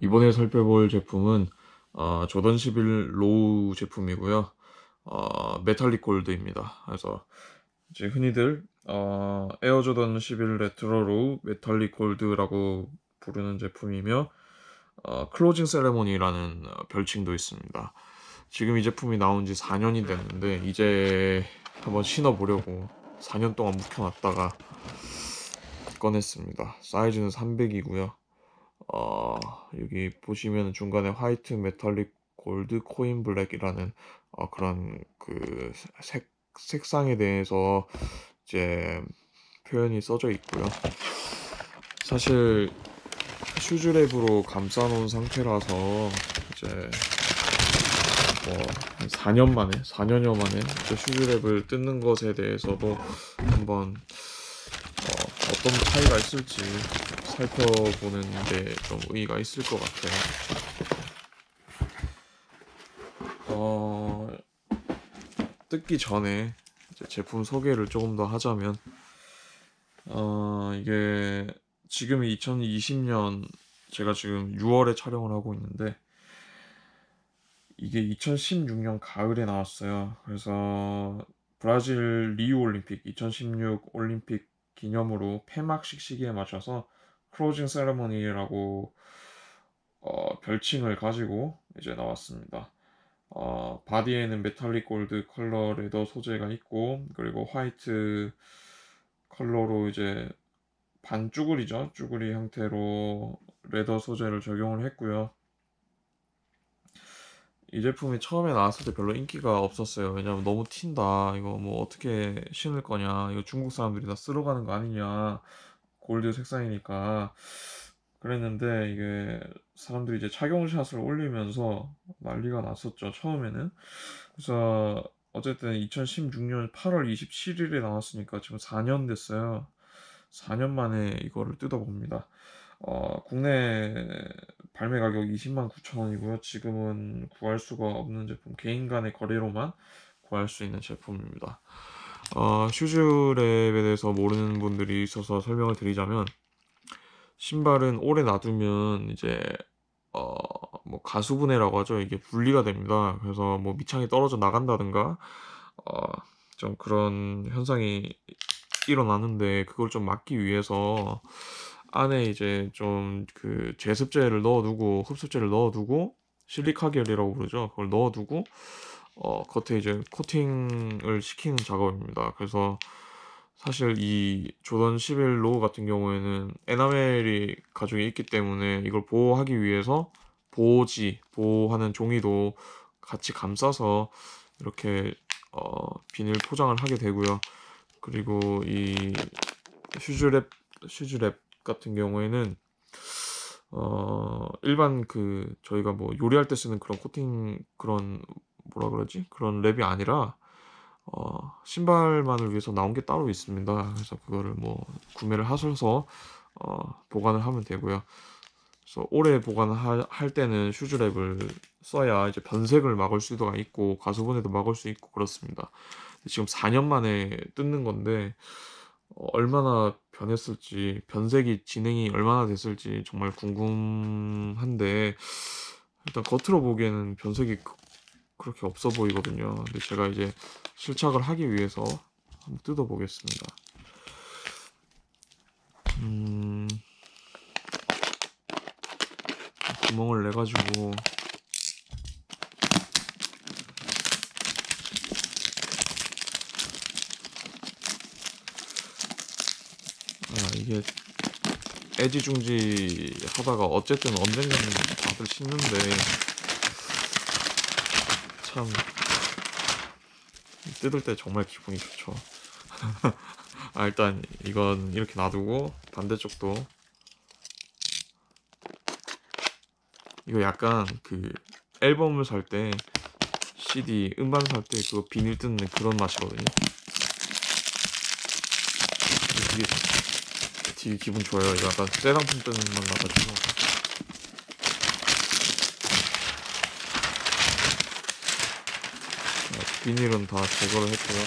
이번에 살펴볼 제품은 어, 조던 11 로우 제품이고요. 어, 메탈릭 골드입니다. 그래서 이제 흔히들 어, 에어 조던 11 레트로 로우 메탈릭 골드라고 부르는 제품이며 어, 클로징 세레모니라는 어, 별칭도 있습니다. 지금 이 제품이 나온 지 4년이 됐는데 이제 한번 신어보려고 4년 동안 묵혀놨다가 꺼냈습니다. 사이즈는 300이고요. 어, 여기 보시면 중간에 화이트 메탈릭 골드 코인 블랙이라는 어, 그런 그 색, 색상에 대해서 이제 표현이 써져 있고요. 사실 슈즈랩으로 감싸놓은 상태라서 이제 뭐한 4년 만에 4년여 만에 슈즈랩을 뜯는 것에 대해서도 한번 어, 어떤 차이가 있을지 살펴보는 데 좀 의의가 있을 것 같아요. 어, 뜯기 전에 제품 소개를 조금 더 하자면, 어, 이게 지금이 2020년 제가 지금 6월에 촬영을 하고 있는데, 이게 2016년 가을에 나왔어요. 그래서 브라질 리우 올림픽 2016 올림픽 기념으로 폐막식 시기에 맞춰서 클로징 세레머니라고 어, 별칭을 가지고 이제 나왔습니다. 어, 바디에는 메탈릭 골드 컬러 레더 소재가 있고 그리고 화이트 컬러로 이제 반 쭈구리죠. 쭈구리 형태로 레더 소재를 적용을 했고요. 이 제품이 처음에 나왔을 때 별로 인기가 없었어요. 왜냐면 너무 튄다. 이거 뭐 어떻게 신을 거냐. 이거 중국 사람들이 다 쓸어 가는 거 아니냐. 골드 색상이니까. 그랬는데 이게 사람들이 이제 착용샷을 올리면서 난리가 났었죠. 처음에는. 그래서 어쨌든 2016년 8월 27일에 나왔으니까 지금 4년 됐어요. 4년 만에 이거를 뜯어봅니다. 어, 국내 발매 가격 20만 9천 원이고요. 지금은 구할 수가 없는 제품, 개인 간의 거래로만 구할 수 있는 제품입니다. 어, 슈즈랩에 대해서 모르는 분들이 있어서 설명을 드리자면, 신발은 오래 놔두면 이제 어, 뭐 가수분해라고 하죠. 이게 분리가 됩니다. 그래서 뭐 밑창이 떨어져 나간다든가 어, 좀 그런 현상이 일어나는데 그걸 좀 막기 위해서 안에 이제 좀 그 제습제를 넣어두고 흡습제를 넣어두고 실리카겔이라고 부르죠. 그걸 넣어두고 어, 겉에 이제 코팅을 시키는 작업입니다. 그래서 사실 이 조던 11 로우 같은 경우에는 에나멜이 가죽에 있기 때문에 이걸 보호하기 위해서 보호지, 보호하는 종이도 같이 감싸서 이렇게 어, 비닐 포장을 하게 되고요. 그리고 이 슈즈랩 슈즈랩 같은 경우에는 어 일반 그 저희가 뭐 요리할 때 쓰는 그런 코팅 그런 뭐라 그러지 그런 랩이 아니라 어 신발만을 위해서 나온 게 따로 있습니다. 그래서 그거를 뭐 구매를 하셔서 어 보관을 하면 되고요. 그래서 오래 보관을 하- 할 때는 슈즈랩을 써야 이제 변색을 막을 수가 있고 가수분해도 막을 수 있고 그렇습니다. 지금 4년 만에 뜯는 건데 어, 얼마나 변했을지 변색이 진행이 얼마나 됐을지 정말 궁금한데 일단 겉으로 보기에는 변색이 그, 그렇게 없어 보이거든요. 근데 제가 이제 실착을 하기 위해서 한번 뜯어 보겠습니다. 음, 구멍을 내 가지고 아, 이게 애지중지 하다가 어쨌든 언젠가는 다들 신는데 참 뜯을 때 정말 기분이 좋죠. 아, 일단 이건 이렇게 놔두고 반대쪽도 이거 약간 그 앨범을 살 때 CD 음반 살 때 그거 비닐 뜯는 그런 맛이거든요. 되게 되게 기분 좋아요. 이거 약간 새 상품 뜨는 맛 나가지고. 자, 비닐은 다 제거를 했고요.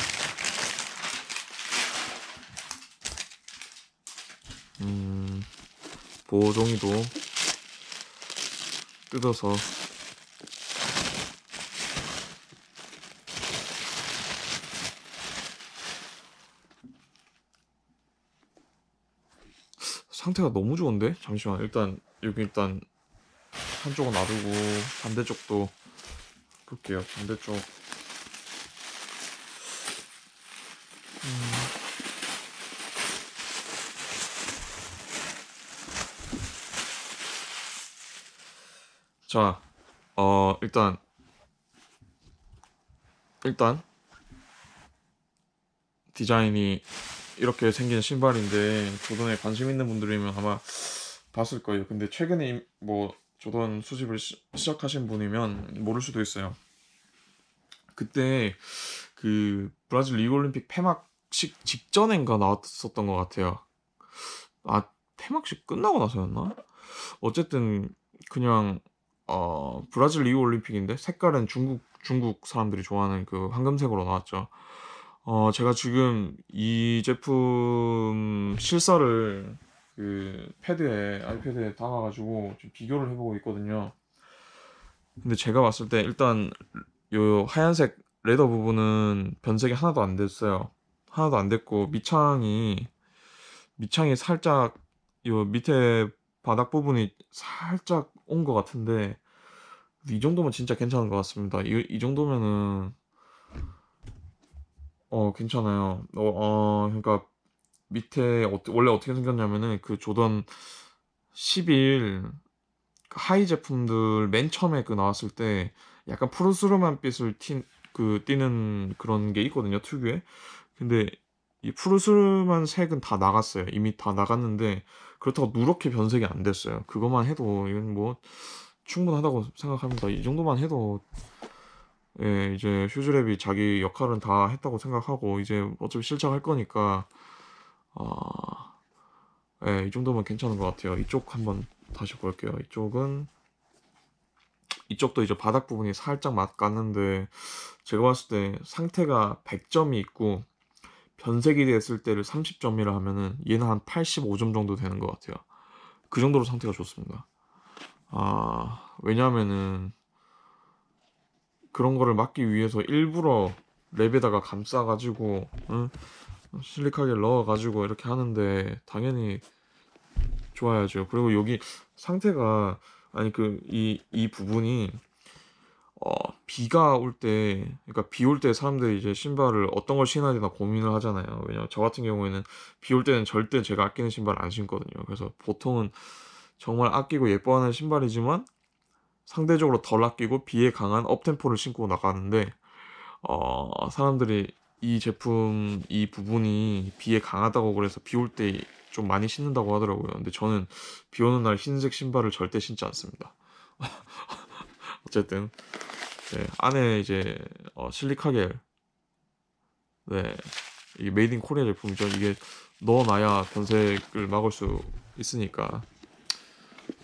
음, 보호종이도 뜯어서 상태가 너무 좋은데? 잠시만 일단 여기 일단 한쪽은 놔두고 반대쪽도 볼게요. 반대쪽. 자, 어, 일단, 일단, 디자인이 이렇게 생긴 신발인데, 조던에 관심 있는 분들이면 아마 봤을 거예요. 근데 최근에 임- 뭐, 조던 수집을 시, 시작하신 분이면 모를 수도 있어요. 그때 그 브라질 리우올림픽 폐막식 직전인가 나왔었던 것 같아요. 아, 폐막식 끝나고 나서였나? 어쨌든, 그냥 어, 브라질 리우 올림픽인데 색깔은 중국 중국 사람들이 좋아하는 그 황금색으로 나왔죠. 어, 제가 지금 이 제품 실사를 그 패드에 아이패드에 담아가지고 좀 비교를 해보고 있거든요. 근데 제가 봤을 때 일단 요 하얀색 레더 부분은 변색이 하나도 안 됐어요. 하나도 안 됐고 밑창이 밑창이 살짝 요 밑에 바닥 부분이 살짝 온 것 같은데 이 정도면 진짜 괜찮은 것 같습니다. 이, 이 정도면은 어 괜찮아요. 어, 어 그러니까 밑에 어, 원래 어떻게 생겼냐면은 그 조던 11 하이 제품들 맨 처음에 그 나왔을 때 약간 푸르스름한 빛을 티, 그 띠는 그런 게 있거든요 특유의. 근데 이 푸르스름한 색은 다 나갔어요. 이미 다 나갔는데 그렇다고 누렇게 변색이 안 됐어요. 그것만 해도 이건 뭐 충분하다고 생각합니다. 이 정도만 해도 예, 이제 슈즈랩이 자기 역할은 다 했다고 생각하고 이제 어차피 실착할 거니까 아, 예, 이 정도면 괜찮은 것 같아요. 이쪽 한번 다시 볼게요. 이쪽은 이쪽도 이제 바닥 부분이 살짝 맞갔는데 제가 봤을 때 상태가 100점이 있고 변색이 됐을 때를 30점이라 하면은 얘는 한 85점 정도 되는 것 같아요. 그 정도로 상태가 좋습니다. 아, 왜냐면은 그런 거를 막기 위해서 일부러 랩에다가 감싸가지고 응? 실리카게 넣어가지고 이렇게 하는데 당연히 좋아야죠. 그리고 여기 상태가 아니 그이이 부분이 어 비가 올 때 그러니까 비 올 때 사람들이 이제 신발을 어떤 걸 신어야 되나 고민을 하잖아요. 왜냐면 저 같은 경우에는 비 올 때는 절대 제가 아끼는 신발을 안 신거든요. 그래서 보통은 정말 아끼고 예뻐하는 신발이지만 상대적으로 덜 아끼고 비에 강한 업템포를 신고 나가는데 어 사람들이 이 제품 이 부분이 비에 강하다고 그래서 비 올 때 좀 많이 신는다고 하더라고요. 근데 저는 비 오는 날 흰색 신발을 절대 신지 않습니다. 어쨌든 네, 안에 이제 어, 실리카겔 네 이게 메이드 인 코리아 제품이죠. 이게 넣어놔야 변색을 막을 수 있으니까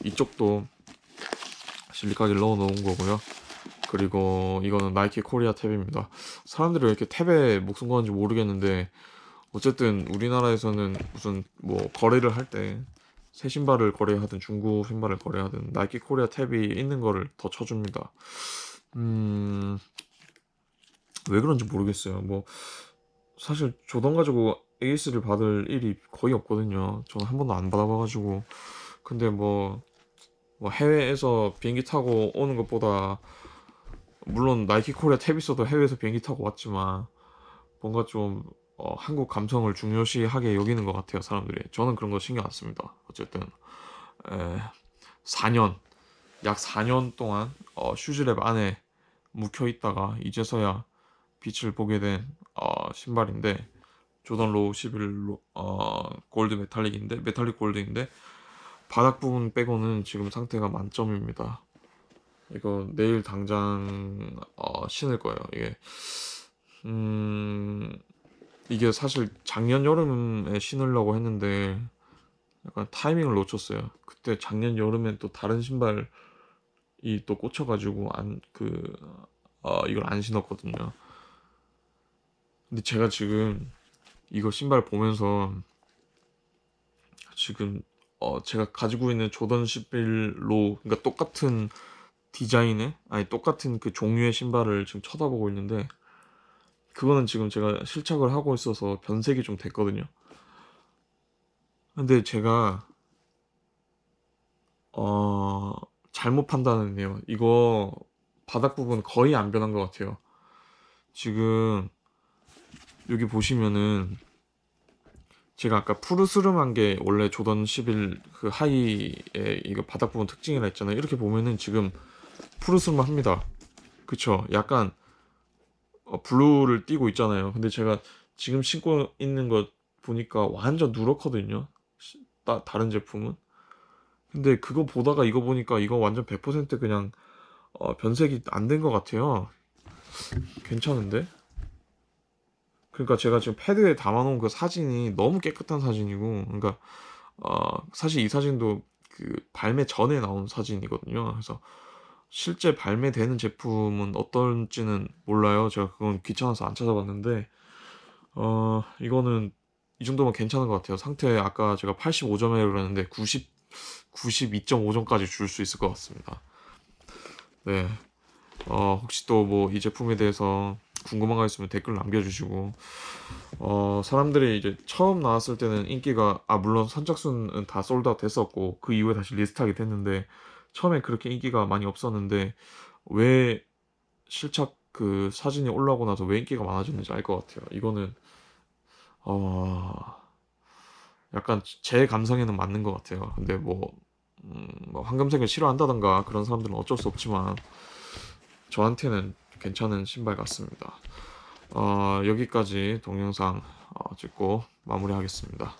이쪽도 실리카겔 넣어 놓은 거고요. 그리고 이거는 나이키 코리아 탭입니다. 사람들이 왜 이렇게 탭에 목숨 거는지 모르겠는데 어쨌든 우리나라에서는 무슨 뭐 거래를 할 때 새 신발을 거래하든 중고 신발을 거래하든 나이키 코리아 탭이 있는 거를 더 쳐줍니다. 음, 왜 그런지 모르겠어요. 뭐 사실 조던 가지고 AS를 받을 일이 거의 없거든요. 저는 한 번도 안 받아봐가지고 근데 뭐, 뭐 해외에서 비행기 타고 오는 것보다 물론 나이키 코리아 탭 있어도 해외에서 비행기 타고 왔지만 뭔가 좀 어, 한국 감성을 중요시하게 여기는 것 같아요 사람들이. 저는 그런 거 신경 안 씁니다. 어쨌든 에, 4년 약 4년 동안 어, 슈즈랩 안에 묵혀 있다가 이제서야 빛을 보게 된 어, 신발인데 조던 로우 11 어, 골드 메탈릭인데 메탈릭 골드인데 바닥 부분 빼고는 지금 상태가 만점입니다. 이거 내일 당장 어, 신을 거예요. 이게 음 이게 사실 작년 여름에 신으려고 했는데 약간 타이밍을 놓쳤어요. 그때 작년 여름엔 또 다른 신발이 또 꽂혀가지고 안그 어, 이걸 안 신었거든요. 근데 제가 지금 이거 신발 보면서 지금 어 제가 가지고 있는 조던 11로 그러니까 똑같은 디자인의 아니 똑같은 그 종류의 신발을 지금 쳐다보고 있는데 그거는 지금 제가 실착을 하고 있어서 변색이 좀 됐거든요. 근데 제가 어 잘못 판단했네요. 이거 바닥 부분 거의 안 변한 것 같아요. 지금 여기 보시면은 제가 아까 푸르스름한 게 원래 조던 11 그 하이의 이거 바닥 부분 특징이라 했잖아요. 이렇게 보면은 지금 푸르스름합니다. 그쵸? 약간 어, 블루를 띠고 있잖아요. 근데 제가 지금 신고 있는 것 보니까 완전 누렇거든요. 시- 따, 다른 제품은. 근데 그거 보다가 이거 보니까 이거 완전 100% 그냥 어, 변색이 안 된 것 같아요. 괜찮은데? 그러니까 제가 지금 패드에 담아놓은 그 사진이 너무 깨끗한 사진이고, 그러니까 어, 사실 이 사진도 그 발매 전에 나온 사진이거든요. 그래서 실제 발매되는 제품은 어떨지는 몰라요. 제가 그건 귀찮아서 안 찾아봤는데, 어, 이거는 이 정도면 괜찮은 것 같아요. 상태 아까 제가 85점에 그랬는데 90, 92.5점까지 줄 수 있을 것 같습니다. 네. 어, 혹시 또 뭐 이 제품에 대해서 궁금한 거 있으면 댓글 남겨주시고, 어, 사람들이 이제 처음 나왔을 때는 인기가, 아, 물론 선착순은 다 솔드아웃 됐었고, 그 이후에 다시 리스트하게 됐는데, 처음에 그렇게 인기가 많이 없었는데, 왜 실착 그 사진이 올라오고 나서 왜 인기가 많아졌는지 알 것 같아요. 이거는, 어, 약간 제 감성에는 맞는 것 같아요. 근데 뭐, 음, 뭐 황금색을 싫어한다던가 그런 사람들은 어쩔 수 없지만, 저한테는 괜찮은 신발 같습니다. 어, 여기까지 동영상 어, 찍고 마무리하겠습니다.